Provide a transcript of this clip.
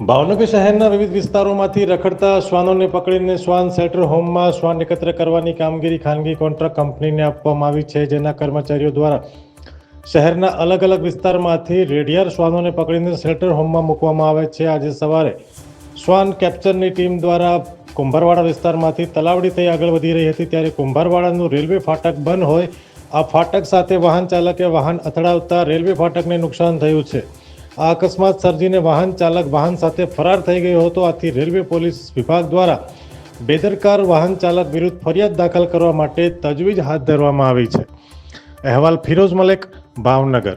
ભાવનગર શહેરના વિવિધ વિસ્તારોમાંથી રખડતા શ્વાનોને પકડીને શ્વાન શેલ્ટર હોમમાં શ્વાન એકત્ર કરવાની કામગીરી ખાનગી કોન્ટ્રાક્ટ કંપનીને આપવામાં આવી છે, જેના કર્મચારીઓ દ્વારા શહેરના અલગ અલગ વિસ્તારમાંથી રેડિયાર શ્વાનોને પકડીને શેલ્ટર હોમમાં મૂકવામાં આવે છે. આજે સવારે શ્વાન કેપ્ચરની ટીમ દ્વારા કુંભારવાડા વિસ્તારમાંથી તલાવડી થઈ આગળ વધી રહી હતી, ત્યારે કુંભારવાડાનું રેલવે ફાટક બંધ હોય, આ ફાટક સાથે વાહન ચાલકે વાહન અથડાવતા રેલવે ફાટકને નુકસાન થયું છે. આ અકસ્માત સર્જીને વાહન ચાલક વાહન સાથે ફરાર થઈ ગયો હતો. આથી રેલવે પોલીસ વિભાગ દ્વારા બેદરકાર વાહન ચાલક વિરુદ્ધ ફરિયાદ દાખલ કરવા માટે તજવીજ હાથ ધરવામાં આવી છે. અહેવાલ ફિરોઝ મલેક, ભાવનગર.